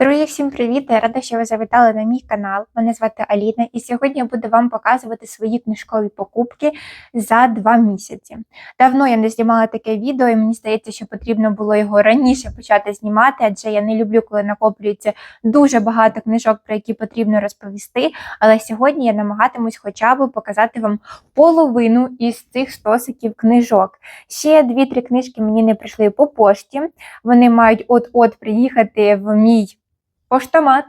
Друзі, всім привіт! Я рада, що ви завітали на мій канал. Мене звати Аліна, і сьогодні я буду вам показувати свої книжкові покупки за два місяці. Давно я не знімала таке відео, і мені здається, що потрібно було його раніше почати знімати, адже я не люблю, коли накоплюється дуже багато книжок, про які потрібно розповісти. Але сьогодні я намагатимусь хоча б показати вам половину із цих стосиків книжок. Ще дві-три книжки мені не прийшли по пошті. Вони мають от-от приїхати в мій поштомат.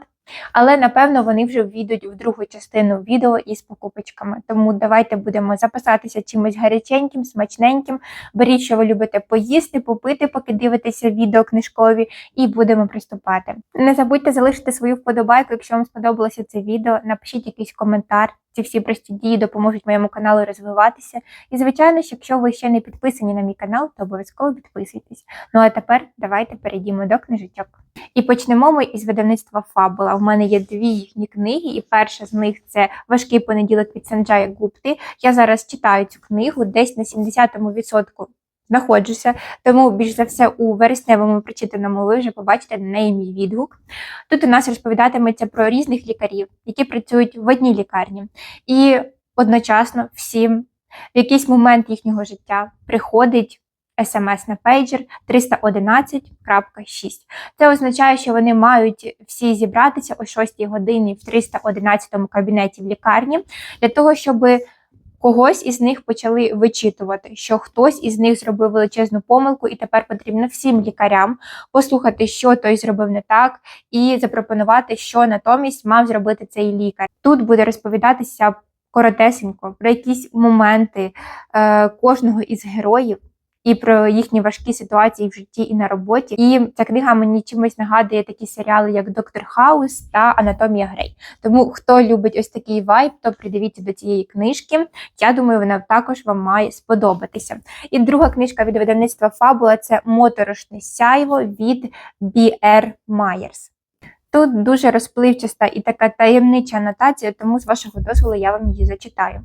Але напевно вони вже війдуть в другу частину відео із покупочками. Тому давайте будемо записатися чимось гаряченьким, смачненьким. Беріть, що ви любите поїсти, попити, поки дивитеся відео книжкові, і будемо приступати. Не забудьте залишити свою вподобайку, якщо вам сподобалося це відео. Напишіть якийсь коментар. Ці всі прості дії допоможуть моєму каналу розвиватися. І, звичайно, ж, якщо ви ще не підписані на мій канал, то обов'язково підписуйтесь. Ну а тепер давайте перейдімо до книжечок. І почнемо ми із видавництва Фабула. У мене є дві їхні книги, і перша з них це важкий понеділок від Санджая Гупти. Я зараз читаю цю книгу десь на 70% відсотку знаходжуся, тому більш за все у вересневому прочитаному ви вже побачите на неї мій відгук. Тут у нас розповідатиметься про різних лікарів, які працюють в одній лікарні, і одночасно всім в якийсь момент їхнього життя приходить. СМС на пейджер 311.6. Це означає, що вони мають всі зібратися о 6 годині в 311 кабінеті в лікарні для того, щоб когось із них почали вичитувати, що хтось із них зробив величезну помилку, і тепер потрібно всім лікарям послухати, що той зробив не так, і запропонувати, що натомість мав зробити цей лікар. Тут буде розповідатися коротесенько про якісь моменти е, кожного із героїв і про їхні важкі ситуації в житті і на роботі. І ця книга мені чимось нагадує такі серіали, як Доктор Хаус та Анатомія Грей. Тому хто любить ось такий вайб, то придивіться до цієї книжки. Я думаю, вона також вам має сподобатися. І друга книжка від видавництва Фабула це Моторошне сяйво від B.R. Myers. Тут дуже розпливчаста і така таємнича анотація, тому з вашого дозволу я вам її зачитаю.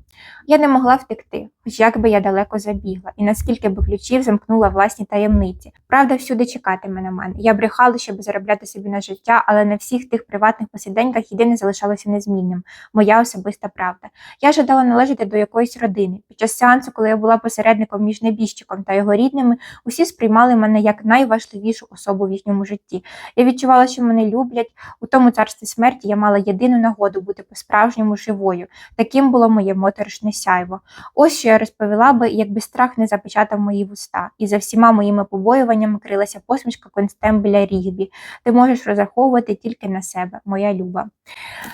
Я не могла втекти, як би я далеко забігла, і наскільки би ключів замкнула власні таємниці. Правда, всюди чекатиме на мене. Я брехала, щоб заробляти собі на життя, але на всіх тих приватних посіденьках єдине залишалося незмінним моя особиста правда. Я жадала належати до якоїсь родини. Під час сеансу, коли я була посередником між небіжчиком та його рідними, усі сприймали мене як найважливішу особу в їхньому житті. Я відчувала, що мене люблять. У тому царстві смерті я мала єдину нагоду бути по-справжньому живою. Таким було моє моторошне сяйво. Ось що я розповіла би, якби страх не запечатав мої вуста, і за всіма моїми побоюваннями крилася посмішка констембеля Рігбі. Ти можеш розраховувати тільки на себе, моя люба.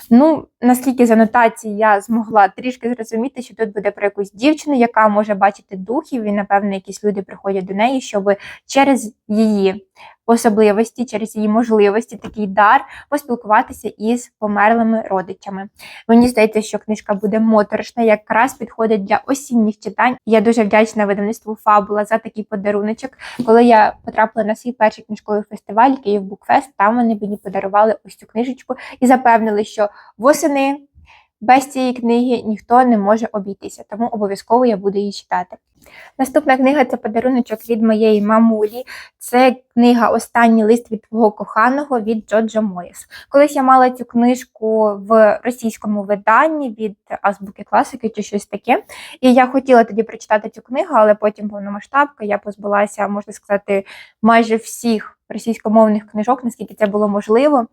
Ну, наскільки з анотації я змогла трішки зрозуміти, що тут буде про якусь дівчину, яка може бачити духів, і, напевно, якісь люди приходять до неї, щоб через її особливості, через її можливості, такий дар поспілкуватися із померлими родичами. Мені здається, що книжка буде моторошна, якраз підходить для осінніх читань. Я дуже вдячна видавництву Фабула за такий подаруночок. Коли я потрапила на свій перший книжковий фестиваль, Київ Букфест, там вони мені подарували ось цю книжечку і запевнили, що восени. Без цієї книги ніхто не може обійтися, тому обов'язково я буду її читати. Наступна книга це подаруночок від моєї мамулі. Це книга Останній лист від твого коханого від Джоджо Моїс. Колись я мала цю книжку в російському виданні від азбуки класики чи щось таке. І я хотіла тоді прочитати цю книгу, але потім повномасштабка я позбулася, можна сказати, майже всіх російськомовних книжок, наскільки це було можливо.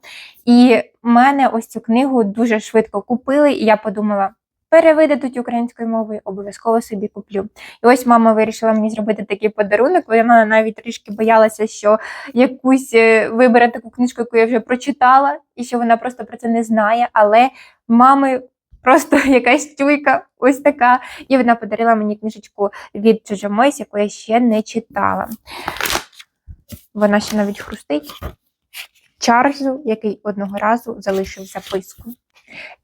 І мене ось цю книгу дуже швидко купили, і я подумала. Перевидадуть українською мовою, обов'язково собі куплю. І ось мама вирішила мені зробити такий подарунок. Вона навіть трішки боялася, що якусь е, вибере таку книжку, яку я вже прочитала, і що вона просто про це не знає. Але мами просто якась тюйка, ось така. І вона подарила мені книжечку від Чужомойсь, яку я ще не читала. Вона ще навіть хрустить. Чарльзу, який одного разу залишив записку.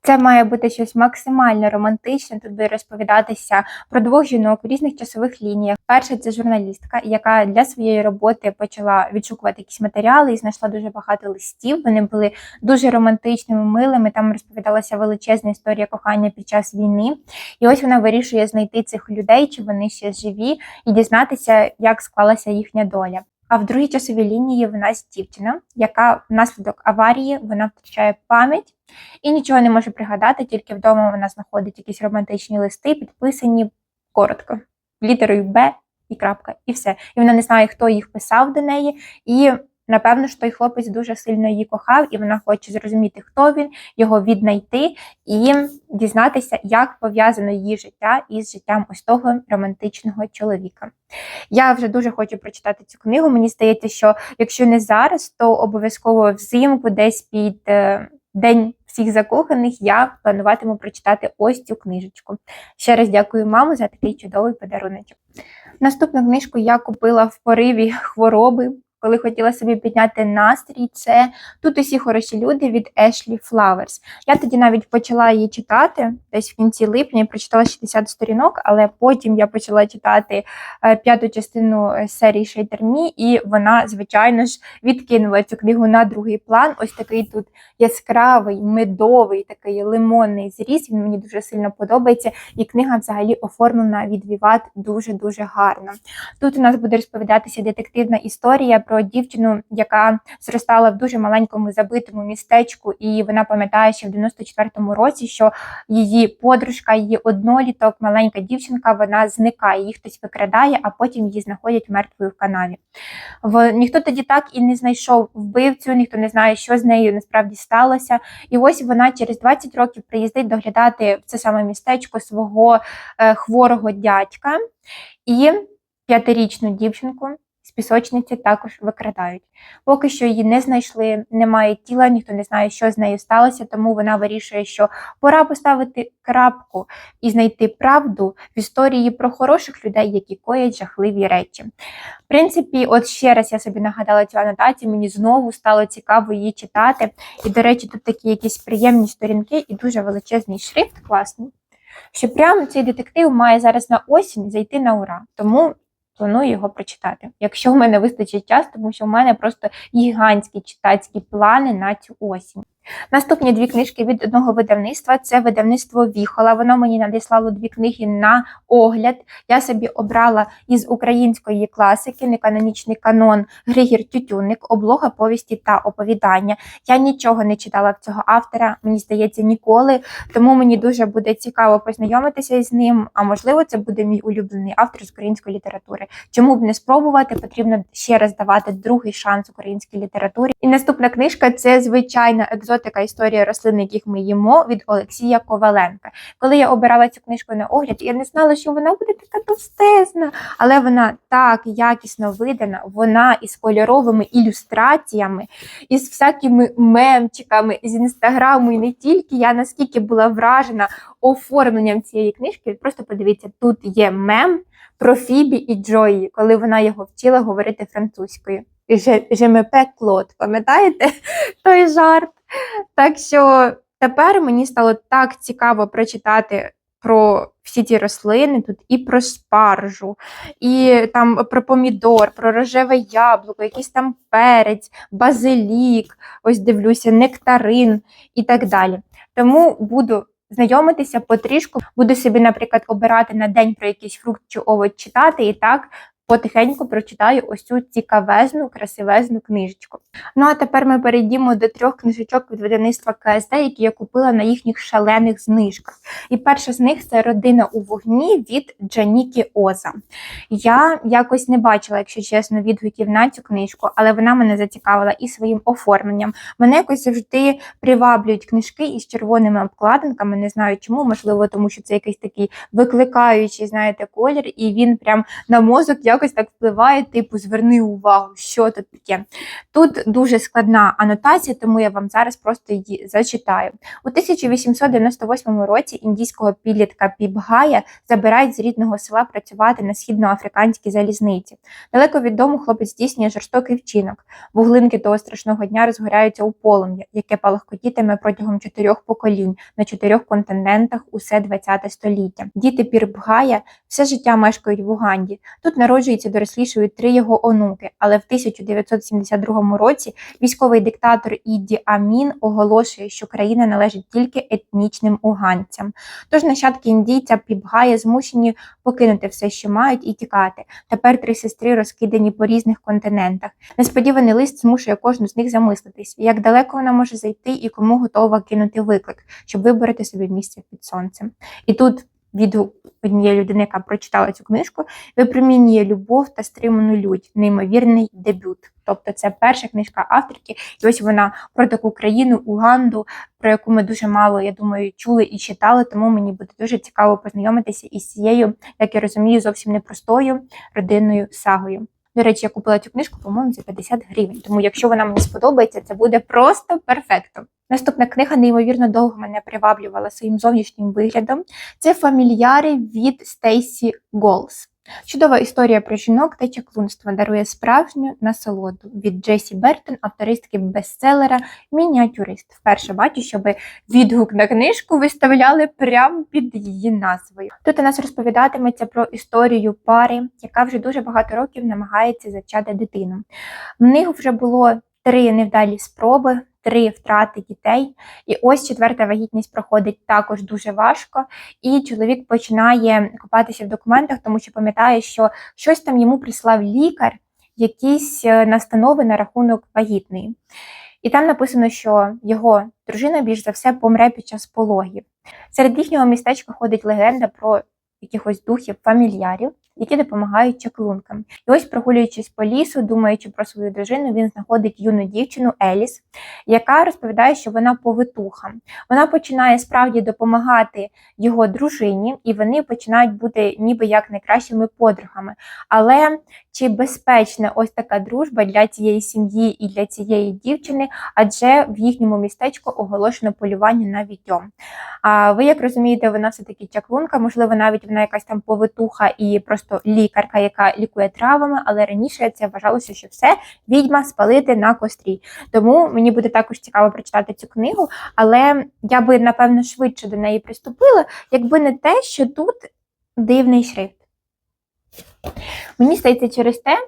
Це має бути щось максимально романтичне. Тут буде розповідатися про двох жінок в різних часових лініях. Перша це журналістка, яка для своєї роботи почала відшукувати якісь матеріали і знайшла дуже багато листів. Вони були дуже романтичними, милими. Там розповідалася величезна історія кохання під час війни. І ось вона вирішує знайти цих людей, чи вони ще живі, і дізнатися, як склалася їхня доля. А в другій часовій лінії в нас дівчина, яка внаслідок аварії вона втрачає пам'ять і нічого не може пригадати, тільки вдома вона знаходить якісь романтичні листи, підписані коротко, літерою Б і крапка, і все. І вона не знає, хто їх писав до неї. І напевно ж той хлопець дуже сильно її кохав, і вона хоче зрозуміти, хто він, його віднайти і дізнатися, як пов'язано її життя із життям ось того романтичного чоловіка. Я вже дуже хочу прочитати цю книгу. Мені здається, що якщо не зараз, то обов'язково взимку, десь під е, день всіх закоханих, я плануватиму прочитати ось цю книжечку. Ще раз дякую маму за такий чудовий подаруночок. Наступну книжку я купила в пориві хвороби. Коли хотіла собі підняти настрій, це тут усі хороші люди від Ешлі Флаверс. Я тоді навіть почала її читати десь в кінці липня, я прочитала 60 сторінок, але потім я почала читати е, п'яту частину е, серії Шейтермі, і вона, звичайно ж, відкинула цю книгу на другий план. Ось такий тут яскравий, медовий, такий лимонний зріз. Він мені дуже сильно подобається, і книга взагалі оформлена від Віват дуже-дуже гарно. Тут у нас буде розповідатися детективна історія про дівчину, яка зростала в дуже маленькому забитому містечку, і вона пам'ятає, що в 94-му році, що її подружка, її одноліток, маленька дівчинка, вона зникає, її хтось викрадає, а потім її знаходять мертвою в канаві. В ніхто тоді так і не знайшов вбивцю, ніхто не знає, що з нею насправді сталося. І ось вона через 20 років приїздить доглядати в це саме містечко свого е, хворого дядька і п'ятирічну дівчинку пісочниці також викрадають. Поки що її не знайшли, немає тіла, ніхто не знає, що з нею сталося, тому вона вирішує, що пора поставити крапку і знайти правду в історії про хороших людей, які коять жахливі речі. В принципі, от ще раз я собі нагадала цю анотацію, мені знову стало цікаво її читати. І, до речі, тут такі якісь приємні сторінки і дуже величезний шрифт, класний. Що прямо цей детектив має зараз на осінь зайти на ура. Тому планую його прочитати, якщо в мене вистачить час, тому що в мене просто гігантські читацькі плани на цю осінь. Наступні дві книжки від одного видавництва це видавництво Віхола. Воно мені надіслало дві книги на огляд. Я собі обрала із української класики, неканонічний канон Григір Тютюнник, облога повісті та оповідання. Я нічого не читала в цього автора, мені здається, ніколи. Тому мені дуже буде цікаво познайомитися з ним. А можливо, це буде мій улюблений автор з української літератури. Чому б не спробувати? Потрібно ще раз давати другий шанс українській літературі. І наступна книжка це звичайна екзотика така історія рослин, яких ми їмо від Олексія Коваленка. Коли я обирала цю книжку на огляд, я не знала, що вона буде така товстезна, але вона так якісно видана, вона із кольоровими ілюстраціями, із всякими мемчиками з інстаграму, і не тільки я наскільки була вражена оформленням цієї книжки. Просто подивіться, тут є мем про Фібі і Джої, коли вона його вчила говорити французькою. Жемепе Клод, пам'ятаєте той жарт? Так що тепер мені стало так цікаво прочитати про всі ті рослини тут і про спаржу, і там про помідор, про рожеве яблуко, якийсь там перець, базилік, ось дивлюся, нектарин і так далі. Тому буду. Знайомитися потрішку, буду собі, наприклад, обирати на день про якийсь фрукт чи овоч читати, і так потихеньку прочитаю ось цю цікавезну, красивезну книжечку. Ну а тепер ми перейдімо до трьох книжечок від видавництва КСД, які я купила на їхніх шалених знижках. І перша з них це Родина у вогні від Джанікі Оза. Я якось не бачила, якщо чесно, відгуків на цю книжку, але вона мене зацікавила і своїм оформленням. Мене якось завжди приваблюють книжки із червоними обкладинками. Не знаю чому, можливо, тому що це якийсь такий викликаючий, знаєте, колір, і він прям на мозок якось так впливає, типу, зверни увагу, що тут таке. Тут дуже складна анотація, тому я вам зараз просто її зачитаю. У 1898 році індійського підлітка Пібгая забирають з рідного села працювати на східноафриканській залізниці. Далеко від дому хлопець здійснює жорстокий вчинок. Вуглинки того страшного дня розгоряються у полум'я, яке палахкотітиме протягом чотирьох поколінь на чотирьох континентах усе ХХ століття. Діти Пірбгая все життя мешкають в Уганді. Тут народжують одружується дорослішою три його онуки. Але в 1972 році військовий диктатор Ідді Амін оголошує, що країна належить тільки етнічним уганцям. Тож нащадки індійця Пібгая змушені покинути все, що мають, і тікати. Тепер три сестри розкидані по різних континентах. Несподіваний лист змушує кожну з них замислитись, як далеко вона може зайти і кому готова кинути виклик, щоб виборити собі місце під сонцем. І тут відгук однієї людини, яка прочитала цю книжку, випромінює любов та стриману лють, неймовірний дебют. Тобто це перша книжка авторки, і ось вона про таку країну Уганду, про яку ми дуже мало, я думаю, чули і читали. Тому мені буде дуже цікаво познайомитися із цією, як я розумію, зовсім непростою родинною сагою. До речі, я купила цю книжку, по-моєму, за 50 гривень. Тому, якщо вона мені сподобається, це буде просто перфекто. Наступна книга неймовірно довго мене приваблювала своїм зовнішнім виглядом. Це фамільяри від Стейсі Голс. Чудова історія про жінок та чаклунство дарує справжню насолоду від Джесі Бертон, автористки бестселера Мініатюрист. Вперше бачу, щоб відгук на книжку виставляли прямо під її назвою. Тут у нас розповідатиметься про історію пари, яка вже дуже багато років намагається зачати дитину. В них вже було три невдалі спроби. Три втрати дітей, і ось четверта вагітність проходить також дуже важко. І чоловік починає копатися в документах, тому що пам'ятає, що щось там йому прислав лікар, якісь е, настанови на рахунок вагітної. І там написано, що його дружина більш за все помре під час пологів. Серед їхнього містечка ходить легенда про якихось духів фамільярів, які допомагають чаклункам. І ось, прогулюючись по лісу, думаючи про свою дружину, він знаходить юну дівчину Еліс, яка розповідає, що вона повитуха. Вона починає справді допомагати його дружині, і вони починають бути ніби як найкращими подругами. Але чи безпечна ось така дружба для цієї сім'ї і для цієї дівчини, адже в їхньому містечку оголошено полювання на відьом. А ви, як розумієте, вона все-таки чаклунка, можливо, навіть вона якась там повитуха і просто лікарка, яка лікує травами, але раніше це вважалося, що все відьма спалити на кострі. Тому мені буде також цікаво прочитати цю книгу, але я би, напевно, швидше до неї приступила, якби не те, що тут дивний шрифт. Мені здається, через те.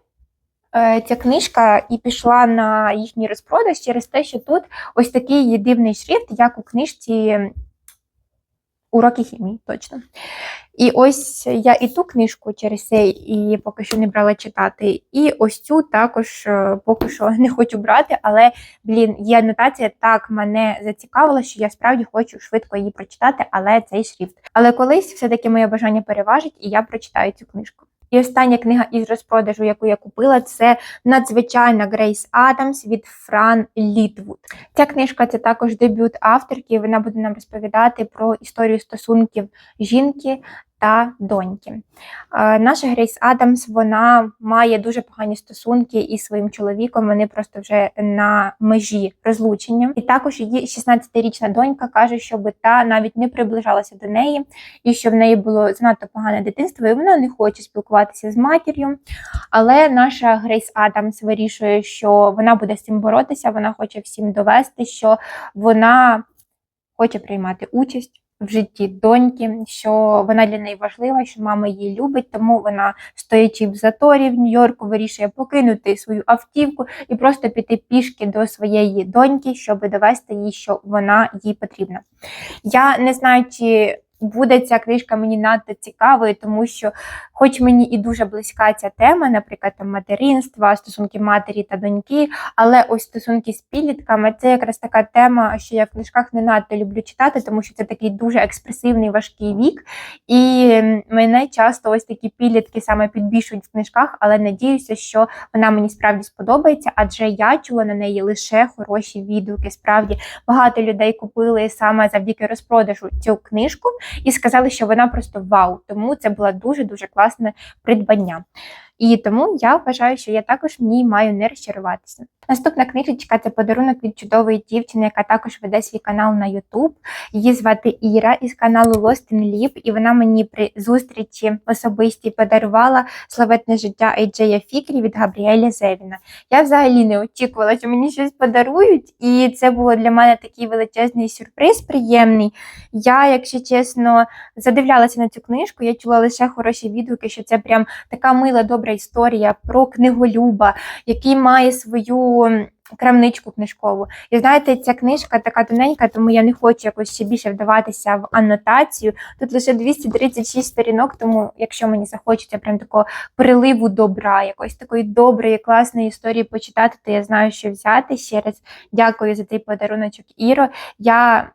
е, Ця книжка і пішла на їхній розпродаж через те, що тут ось такий дивний шрифт, як у книжці Уроки хімії, точно. І ось я і ту книжку через це і поки що не брала читати, і ось цю також е, поки що не хочу брати, але, блін, є анотація так мене зацікавила, що я справді хочу швидко її прочитати, але цей шрифт. Але колись все-таки моє бажання переважить, і я прочитаю цю книжку. І остання книга із розпродажу, яку я купила, це надзвичайна Грейс Адамс від Фран Літвуд. Ця книжка це також дебют авторки. Вона буде нам розповідати про історію стосунків жінки та доньки. Наша Грейс Адамс вона має дуже погані стосунки із своїм чоловіком. Вони просто вже на межі розлучення. І також її 16-річна донька каже, щоб та навіть не приближалася до неї, і що в неї було занадто погане дитинство, і вона не хоче спілкуватися з матір'ю. Але наша Грейс Адамс вирішує, що вона буде з цим боротися. Вона хоче всім довести, що вона хоче приймати участь в житті доньки, що вона для неї важлива, що мама її любить, тому вона, стоячи в заторі в Нью-Йорку, вирішує покинути свою автівку і просто піти пішки до своєї доньки, щоб довести їй, що вона їй потрібна. Я не знаю, чи буде ця книжка мені надто цікавою, тому що, хоч мені і дуже близька ця тема, наприклад, там материнства, стосунки матері та доньки, але ось стосунки з підлітками це якраз така тема, що я в книжках не надто люблю читати, тому що це такий дуже експресивний важкий вік. І мене часто ось такі підлітки саме підбільшують в книжках, але надіюся, що вона мені справді сподобається, адже я чула на неї лише хороші відгуки. Справді багато людей купили саме завдяки розпродажу цю книжку і сказали, що вона просто вау. Тому це було дуже дуже класне придбання. І тому я вважаю, що я також в ній маю не розчаруватися. Наступна книжечка це подарунок від чудової дівчини, яка також веде свій канал на YouTube. Її звати Іра із каналу Lost in Leap, і вона мені при зустрічі особистій подарувала славетне життя Ейджея Фікрі від Габріеля Зевіна. Я взагалі не очікувала, що мені щось подарують, і це було для мене такий величезний сюрприз, приємний. Я, якщо чесно, задивлялася на цю книжку, я чула лише хороші відгуки, що це прям така мила, добра історія про книголюба, який має свою крамничку книжкову. І знаєте, ця книжка така тоненька, тому я не хочу якось ще більше вдаватися в анотацію. Тут лише 236 сторінок, тому якщо мені захочеться прям такого приливу добра, якоїсь такої доброї, класної історії почитати, то я знаю, що взяти. Ще раз дякую за цей подаруночок Іро. Я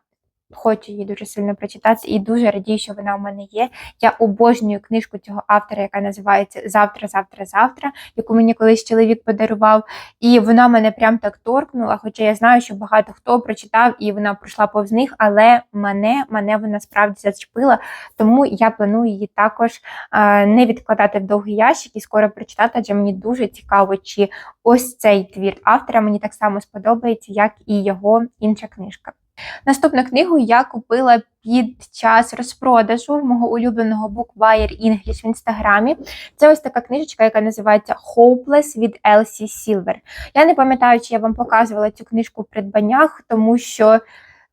хочу її дуже сильно прочитати і дуже радію, що вона у мене є. Я обожнюю книжку цього автора, яка називається Завтра, завтра, завтра, яку мені колись чоловік подарував. І вона мене прям так торкнула. Хоча я знаю, що багато хто прочитав і вона пройшла повз них, але мене, мене вона справді зачепила. Тому я планую її також не відкладати в довгий ящик і скоро прочитати, адже мені дуже цікаво, чи ось цей твір автора мені так само сподобається, як і його інша книжка. Наступну книгу я купила під час розпродажу мого улюбленого Bookwire English в інстаграмі. Це ось така книжечка, яка називається Hopeless від Елсі Сілвер. Я не пам'ятаю, чи я вам показувала цю книжку в придбаннях, тому що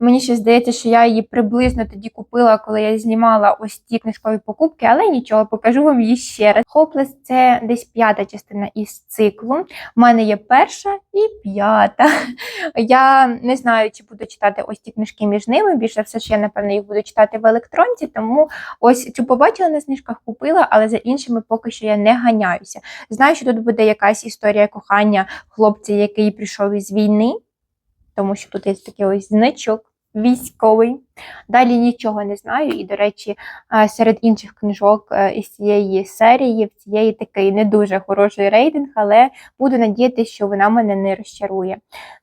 мені ще здається, що я її приблизно тоді купила, коли я знімала ось ті книжкові покупки, але нічого, покажу вам її ще раз. Hopeless – це десь п'ята частина із циклу. У мене є перша і п'ята. Я не знаю, чи буду читати ось ці книжки між ними. Більше все я, напевно, їх буду читати в електронці, тому ось цю побачила на знижках, купила, але за іншими поки що я не ганяюся. Знаю, що тут буде якась історія кохання хлопця, який прийшов із війни, тому що тут є такий ось значок. Військовий. Далі нічого не знаю. І, до речі, е, серед інших книжок е, із цієї серії, в цієї такий не дуже хороший рейтинг, але буду надіятися, що вона мене не розчарує.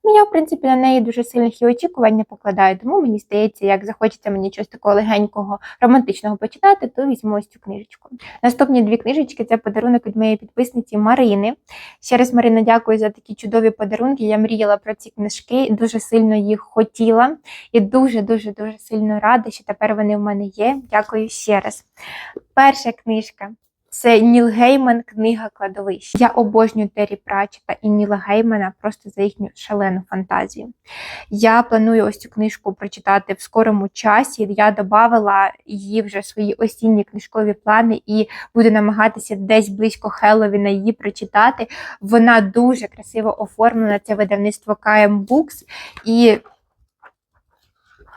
Ну, я, в принципі, на неї дуже сильних і очікувань не покладаю, тому мені здається, як захочеться мені щось такого легенького, романтичного почитати, то візьму ось цю книжечку. Наступні дві книжечки це подарунок від моєї підписниці Марини. Ще раз, Марина, дякую за такі чудові подарунки. Я мріяла про ці книжки, дуже сильно їх хотіла і дуже-дуже дуже сильно рада, що тепер вони в мене є. Дякую ще раз. Перша книжка. Це Ніл Гейман, книга кладовища. Я обожнюю Террі Пратчета і Ніла Геймана просто за їхню шалену фантазію. Я планую ось цю книжку прочитати в скорому часі. Я додавала її вже в свої осінні книжкові плани і буду намагатися десь близько Хелловіна її прочитати. Вона дуже красиво оформлена. Це видавництво KM Books. І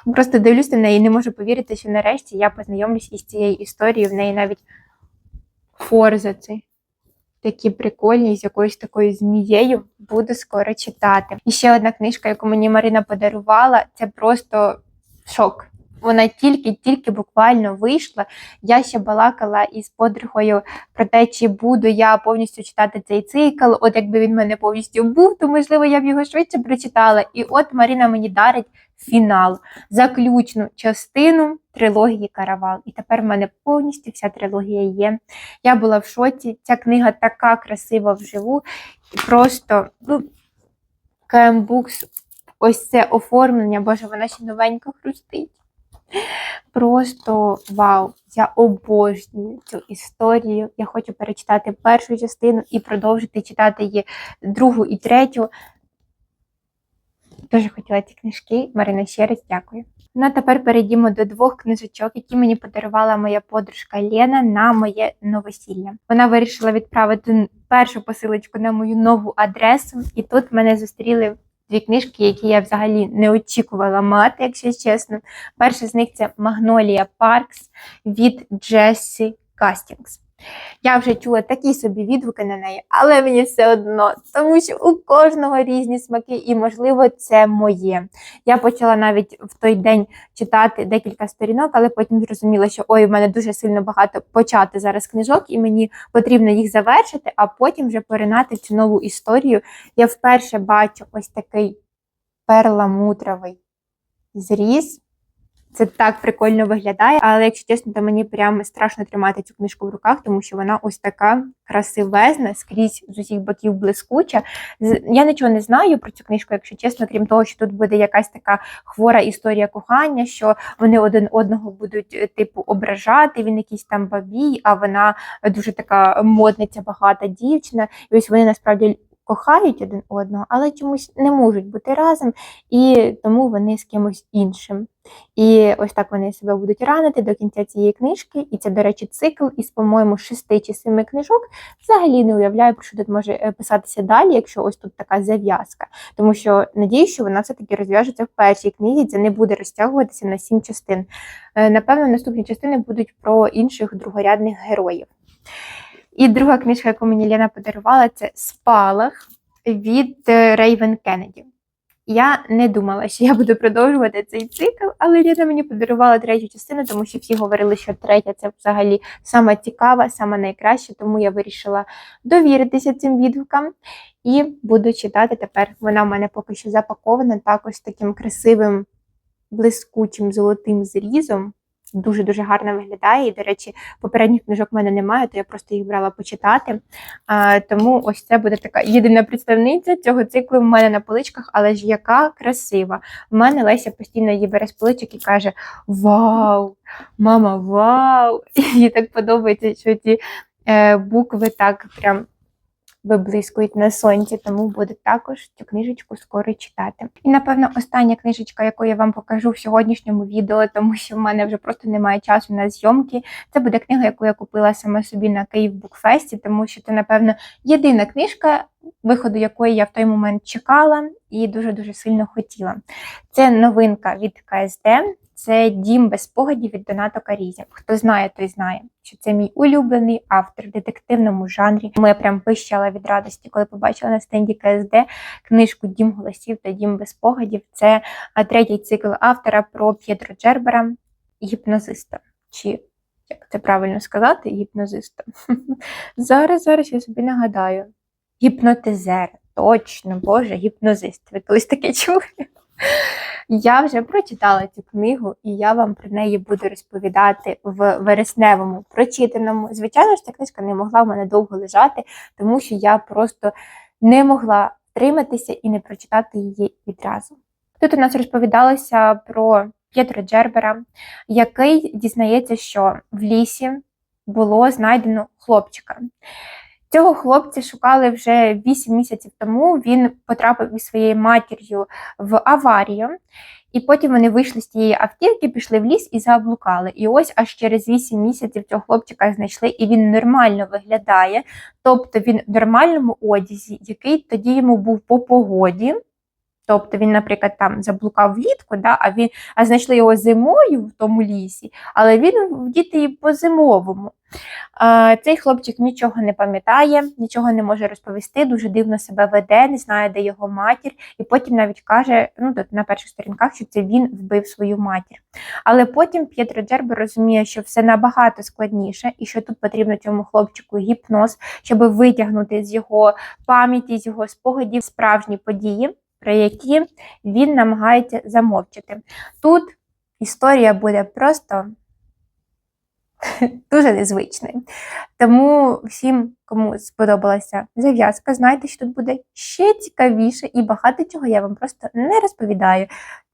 Просто дивлюсь на неї і не можу повірити, що нарешті я познайомлюсь із цією історією. В неї навіть форзаци такі прикольні, з якоюсь такою змією. Буду скоро читати. І ще одна книжка, яку мені Марина подарувала, це просто шок. Вона тільки-тільки буквально вийшла. Я ще балакала із подругою про те, чи буду я повністю читати цей цикл. От якби він мене повністю був, то можливо я б його швидше прочитала. І от Марина мені дарить фінал, заключну частину трилогії Каравал. І тепер в мене повністю вся трилогія є. Я була в шоці. Ця книга така красива вживу. Просто, ну, Books, ось це оформлення, боже, вона ще новенько хрустить. Просто вау! Я обожнюю цю історію. Я хочу перечитати першу частину і продовжити читати її другу і третю. Дуже хотіла ці книжки. Марина, ще раз дякую. Ну а тепер перейдімо до двох книжечок, які мені подарувала моя подружка Лена на моє новосілля. Вона вирішила відправити першу посилочку на мою нову адресу, і тут мене зустріли дві книжки, які я взагалі не очікувала мати, якщо чесно. Перша з них це Магнолія Паркс від Джесі Кастінгс. Я вже чула такі собі відгуки на неї, але мені все одно, тому що у кожного різні смаки, і, можливо, це моє. Я почала навіть в той день читати декілька сторінок, але потім зрозуміла, що ой, в мене дуже сильно багато почати зараз книжок, і мені потрібно їх завершити, а потім вже поринати цю нову історію. Я вперше бачу ось такий перламутровий зріз. Це так прикольно виглядає, але якщо чесно, то мені прямо страшно тримати цю книжку в руках, тому що вона ось така красивезна, скрізь з усіх боків блискуча. Я нічого не знаю про цю книжку, якщо чесно, крім того, що тут буде якась така хвора історія кохання, що вони один одного будуть типу ображати. Він якийсь там бабій, а вона дуже така модниця, багата дівчина. І ось вони насправді кохають один одного, але чомусь не можуть бути разом, і тому вони з кимось іншим. І ось так вони себе будуть ранити до кінця цієї книжки. І це, до речі, цикл із, по-моєму, шести чи семи книжок. Взагалі не уявляю, про що тут може е, писатися далі, якщо ось тут така зав'язка. Тому що надію, що вона все-таки розв'яжеться в першій книзі. Це не буде розтягуватися на сім частин. Е, Напевно, наступні частини будуть про інших другорядних героїв. І друга книжка, яку мені Лена подарувала, це Спалах від е, Рейвен Кеннеді. Я не думала, що я буду продовжувати цей цикл, але Лена мені подарувала третю частину, тому що всі говорили, що третя це взагалі сама цікава, сама найкраща, тому я вирішила довіритися цим відгукам і буду читати тепер. Вона в мене поки що запакована також таким красивим блискучим золотим зрізом. Дуже-дуже гарно виглядає. І, до речі, попередніх книжок в мене немає, то я просто їх брала почитати. А, Тому ось це буде така єдина представниця цього циклу в мене на поличках, але ж яка красива. У мене Леся постійно її бере з поличок і каже: Вау! Мама, вау! Їй так подобається, що ці е, букви так прям виблискують на сонці, тому буде також цю книжечку скоро читати. І, напевно, остання книжечка, яку я вам покажу в сьогоднішньому відео, тому що в мене вже просто немає часу на зйомки. Це буде книга, яку я купила саме собі на Київ Букфесті, тому що це, напевно, єдина книжка, виходу якої я в той момент чекала і дуже-дуже сильно хотіла. Це новинка від КСД. Це дім без спогадів від Донато Карізі. Хто знає, той знає, що це мій улюблений автор в детективному жанрі. Тому я прям пищала від радості, коли побачила на стенді КСД книжку Дім голосів та Дім без спогадів. Це третій цикл автора про П'єтро Джербера, гіпнозиста. Чи як це правильно сказати? Гіпнозиста. Зараз, зараз я собі нагадаю. Гіпнотизер. Точно, Боже, гіпнозист. Ви колись таке чули? Я вже прочитала цю книгу, і я вам про неї буду розповідати в вересневому прочитаному. Звичайно ж, ця книжка не могла в мене довго лежати, тому що я просто не могла втриматися і не прочитати її відразу. Тут у нас розповідалося про П'єтро Джербера, який дізнається, що в лісі було знайдено хлопчика. Цього хлопця шукали вже 8 місяців тому. Він потрапив із своєю матір'ю в аварію, і потім вони вийшли з тієї автівки, пішли в ліс і заблукали. І ось аж через 8 місяців цього хлопчика знайшли, і він нормально виглядає. Тобто він в нормальному одязі, який тоді йому був по погоді. Тобто він, наприклад, там заблукав влітку, да, а він а знайшли його зимою в тому лісі, але він вдітий по зимовому. А, Цей хлопчик нічого не пам'ятає, нічого не може розповісти, дуже дивно себе веде, не знає, де його матір, і потім навіть каже ну, тут на перших сторінках, що це він вбив свою матір. Але потім П'єтро Джербер розуміє, що все набагато складніше, і що тут потрібно цьому хлопчику гіпноз, щоб витягнути з його пам'яті, з його спогадів справжні події про які він намагається замовчити. Тут історія буде просто дуже незвичною. Тому всім, кому сподобалася зав'язка, знайте, що тут буде ще цікавіше і багато чого я вам просто не розповідаю.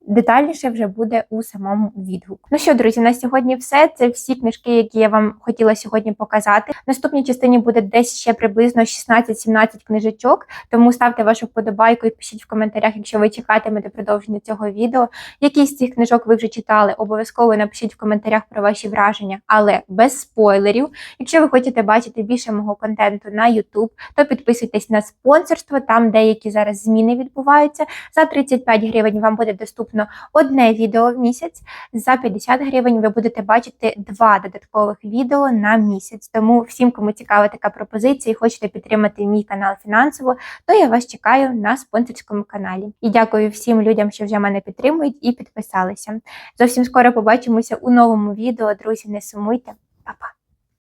Детальніше вже буде у самому відгуку. Ну що, друзі, на сьогодні все. Це всі книжки, які я вам хотіла сьогодні показати. В наступній частині буде десь ще приблизно 16-17 книжечок. Тому ставте вашу вподобайку і пишіть в коментарях, якщо ви чекатимете продовження цього відео. Які з цих книжок ви вже читали? Обов'язково напишіть в коментарях про ваші враження, але без спойлерів. Якщо ви хочете бачити більше мого контенту на YouTube, то підписуйтесь на спонсорство. Там деякі зараз зміни відбуваються. За 35 гривень вам буде доступно одне відео в місяць. За 50 гривень ви будете бачити два додаткових відео на місяць. Тому всім, кому цікава така пропозиція і хочете підтримати мій канал фінансово, то я вас чекаю на спонсорському каналі. І дякую всім людям, що вже мене підтримують і підписалися. Зовсім скоро побачимося у новому відео. Друзі, не сумуйте, Па-па!